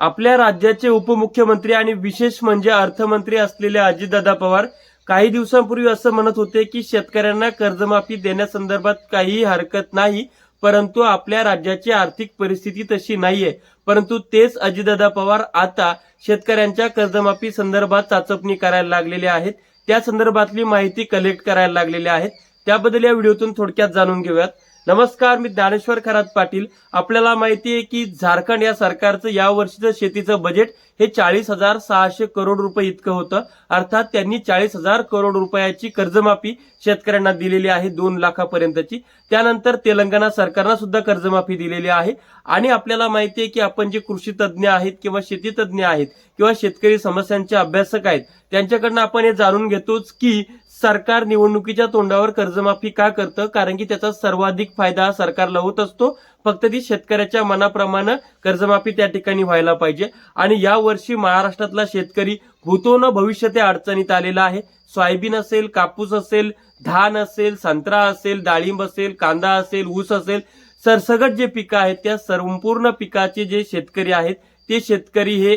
आपल्या राज्याचे उपमुख्यमंत्री आणि विशेष म्हणजे अर्थमंत्री असलेले अजितदादा पवार काही दिवसांपूर्वी असं म्हणत होते की शेतकऱ्यांना कर्जमाफी देण्यासंदर्भात काहीही हरकत नाही परंतु आपल्या राज्याची आर्थिक परिस्थिती तशी नाहीये. परंतु तेच अजितदादा पवार आता शेतकऱ्यांच्या कर्जमाफी संदर्भात चाचपणी करायला लागलेले आहेत. त्या संदर्भातली माहिती कलेक्ट करायला लागलेली आहेत. त्याबद्दल या व्हिडिओतून थोडक्यात जाणून घेऊयात. नमस्कार मी ज्ञानेश्वर खरात पाटील. आपल्याला माहिती आहे की झारखंड या सरकारचं या वर्षीचं शेतीचं बजेट हे चाळीस हजार सहाशे करोड रुपये इतकं होतं. अर्थात त्यांनी चाळीस हजार करोड रुपयाची कर्जमाफी शेतकऱ्यांना दिलेली आहे दोन लाखापर्यंतची. त्यानंतर तेलंगणा सरकारनं सुद्धा कर्जमाफी दिलेली आहे. आणि आपल्याला माहिती आहे की आपण जे कृषी तज्ज्ञ आहेत किंवा शेती तज्ज्ञ आहेत किंवा शेतकरी समस्यांचे अभ्यासक आहेत त्यांच्याकडनं आपण हे जाणून घेतोच की सरकार निवडणुकीच्या तोंडावर कर्जमाफी का करतं? कारण की त्याचा सर्वाधिक फायदा हा सरकारला होत असतो. फक्त ती शेतकऱ्याच्या मनाप्रमाणे कर्जमाफी त्या ठिकाणी व्हायला पाहिजे. आणि या वर्षी महाराष्ट्रातला शेतकरी होतो न भविष्य त्या अडचणीत आलेला आहे. सोयाबीन असेल कापूस असेल धान असेल संत्रा असेल डाळिंब असेल कांदा असेल ऊस असेल सरसगट जे पिकं आहेत त्या संपूर्ण पिकाचे जे शेतकरी आहेत ते शेतकरी हे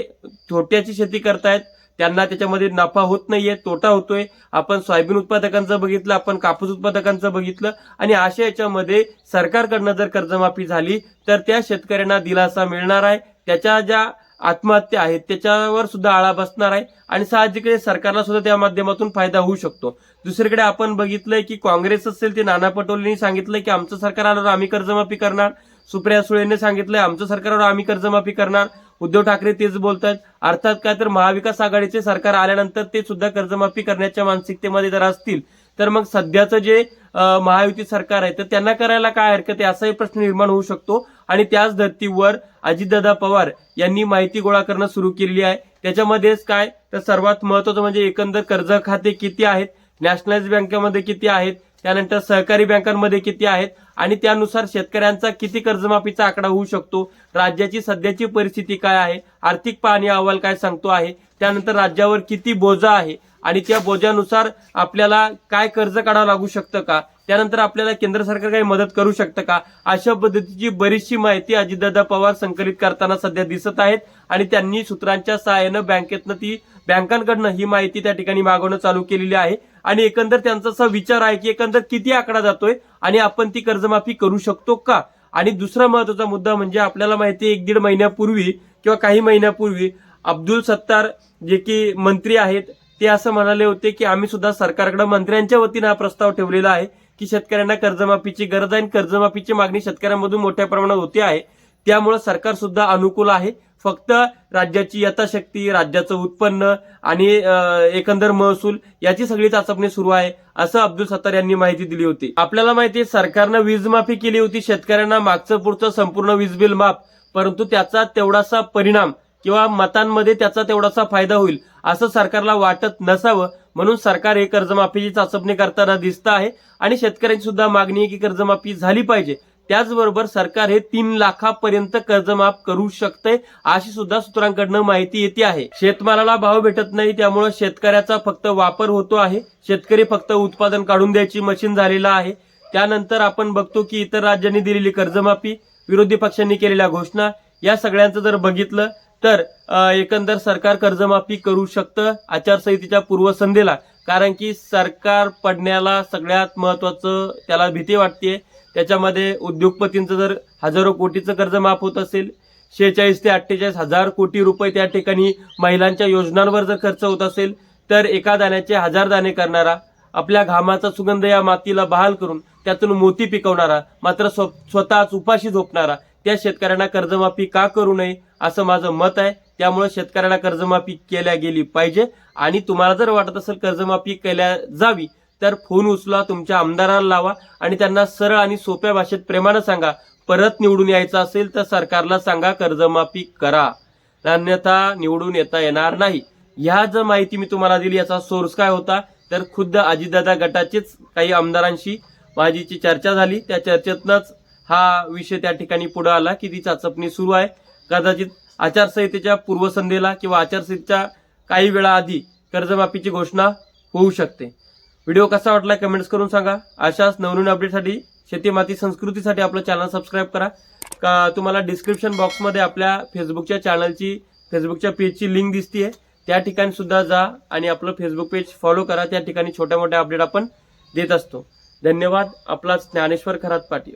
छोट्याची शेती करतायत. त्यांना त्याच्यामध्ये नफा होत नाहीये तोटा होतोय. आपण सोयाबीन उत्पादकांचं बघितलं आपण कापूस उत्पादकांचं बघितलं. आणि अशा याच्यामध्ये सरकारकडनं जर कर्जमाफी झाली तर त्या शेतकऱ्यांना दिलासा मिळणार आहे. त्याच्या ज्या आत्महत्या आहेत त्याच्यावर सुद्धा आळा बसणार आहे. आणि साहजिकच सरकारला सुद्धा त्या माध्यमातून फायदा होऊ शकतो. दुसरीकडे आपण बघितलंय की काँग्रेस असेल ते नाना पटोलेंनी सांगितलंय की आमचं सरकार आल्यावर आम्ही कर्जमाफी करणार. सुप्रिया सुळेने सांगितलंय आमचं सरकारवर आम्ही कर्जमाफी करणार. उद्धव ठाकरे तेच बोलतात. अर्थात काय तर महाविकास आघाडीचे सरकार आल्यानंतर ते सुद्धा कर्जमाफी करण्याच्या मानसिकतेमध्ये जर असतील तर मग सध्याचं जे महायुती सरकार आहे तर त्यांना करायला काय हरकत आहे? असाही प्रश्न निर्माण होऊ शकतो. आणि त्याच धर्तीवर अजितदादा पवार यांनी माहिती गोळा करणं सुरू केलेली आहे. त्याच्यामध्येच काय? तर सर्वात महत्वाचं म्हणजे एकंदर कर्ज खाते किती आहेत? नॅशनलाइज बँकेमध्ये किती आहेत? त्यानंतर सहकारी बँकांमध्ये किती आहेत आणि त्यानुसार शेतकऱ्यांचा किती कर्जमाफीचा आकडा होऊ शकतो राज्याची सध्याची परिस्थिती काय आहे आर्थिक पाहणी अहवाल काय सांगतो आहे त्यानंतर राज्यावर किती बोजा आहे आणि त्या बोजानुसार आपल्याला काय कर्ज काढावं लागू शकतं का त्यानंतर आपल्याला केंद्र सरकार काही मदत करू शकतं का? अशा पद्धतीची बरीचशी माहिती अजितदादा पवार संकलित करताना सध्या दिसत आहेत आणि त्यांनी सूत्रांच्या सहाय्यानं बँकेतनं ती बँकांकडनं ही माहिती त्या ठिकाणी मागवणं चालू केलेली आहे. आणि एकंदर त्यांचा असा विचार आहे की एकंदर किती आकडा जातोय आणि आपण ती कर्जमाफी करू शकतो का? आणि दुसरा महत्त्वाचा मुद्दा म्हणजे आपल्याला माहिती आहे एक दीड महिन्यापूर्वी किंवा काही महिन्यापूर्वी अब्दुल सत्तार जे की मंत्री आहेत ते असं म्हणाले होते की आम्ही सुद्धा सरकारकडे मंत्र्यांच्या वतीनं हा प्रस्ताव ठेवलेला आहे. की शेतकऱ्यांना कर्जमाफीची गरज आहे आणि कर्जमाफीची मागणी शेतकऱ्यांमधून मोठ्या प्रमाणात होते आहे. त्यामुळे सरकार सुद्धा अनुकूल आहे. फक्त राज्याची यथाशक्ती राज्याचं उत्पन्न आणि एकंदर महसूल याची सगळी चाचपणी सुरू आहे असं अब्दुल सत्तार यांनी माहिती दिली होती. आपल्याला माहिती आहे सरकारनं वीज माफी केली होती. शेतकऱ्यांना मागचं पुढचं संपूर्ण वीज बिल माफ. परंतु त्याचा तेवढासा परिणाम किंवा मतांमध्ये त्याचा तेवढासा फायदा होईल असं सरकारला वाटत नसावं. म्हणून सरकार हे कर्जमाफीची चाचपणी करताना दिसतं आहे. आणि शेतकऱ्यांची सुद्धा मागणी आहे की कर्जमाफी झाली पाहिजे. त्याचबरोबर सरकार हे तीन लाखापर्यंत कर्जमाफ करू शकते अशी सुद्धा सूत्रांकडनं माहिती येते आहे. शेतमालाला भाव भेटत नाही त्यामुळे शेतकऱ्याचा फक्त वापर होतो आहे. शेतकरी फक्त उत्पादन काढून द्यायची मशीन झालेला आहे. त्यानंतर आपण बघतो की इतर राज्यांनी दिलेली कर्जमाफी विरोधी पक्षांनी केलेल्या घोषणा या सगळ्यांचं जर बघितलं तर एकंदर सरकार कर्जमाफी करू शकतं आचारसंहितेच्या पूर्वसंध्येला. कारण की सरकार पडण्याला सगळ्यात महत्वाचं त्याला भीती वाटते. त्याच्यामध्ये उद्योगपतींचं जर हजारो कोटीचं कर्ज माफ होत असेल शेहेचाळीस ते अठ्ठेचाळीस हजार कोटी रुपये त्या ठिकाणी महिलांच्या योजनांवर जर खर्च होत असेल तर एका दाण्याचे हजार दाणे करणारा आपल्या घामाचा सुगंध या मातीला बहाल करून त्यातून मोती पिकवणारा मात्र स्व स्वतःच उपाशी झोपणारा त्या शेतकऱ्यांना कर्जमाफी का करू नये असं माझं मत आहे. त्यामुळे शेतकऱ्यांना कर्जमाफी केल्या गेली पाहिजे. आणि तुम्हाला जर वाटत असेल कर्जमाफी केल्या जावी तर फोन उचला तुमच्या आमदारांना लावा आणि त्यांना सरळ आणि सोप्या भाषेत प्रेमानं सांगा. परत निवडून यायचं असेल तर सरकारला सांगा कर्जमाफी करा. अन्यथा निवडून येता येणार नाही. ह्या जर माहिती मी तुम्हाला दिली याचा सोर्स काय होता? तर खुद्द अजितदादा गटाचेच काही आमदारांशी माझीची चर्चा झाली. त्या चर्चेतनंच हा विषय त्या ठिकाणी पुढे आला की ती चाचपणी सुरू आहे. कदाचित आचारसंहितेच्या पूर्वसंध्येला किंवा आचारसंहितेच्या काही वेळा आधी कर्जमाफीची घोषणा होऊ शकते. व्हिडिओ कसा वाटला कमेंट्स करून सांगा. अशाच नवनवीन अपडेटसाठी शेतीमाती संस्कृतीसाठी आपलं चॅनल सबस्क्राईब करा. का तुम्हाला डिस्क्रिप्शन बॉक्समध्ये आपल्या फेसबुकच्या चॅनलची फेसबुकच्या पेजची लिंक दिसतीये. त्या ठिकाणी सुद्धा जा आणि आपलं फेसबुक पेज फॉलो करा. त्या ठिकाणी छोट्या मोठ्या अपडेट आपण देत असतो. धन्यवाद. आपला ज्ञानेश्वर खरात पाटील.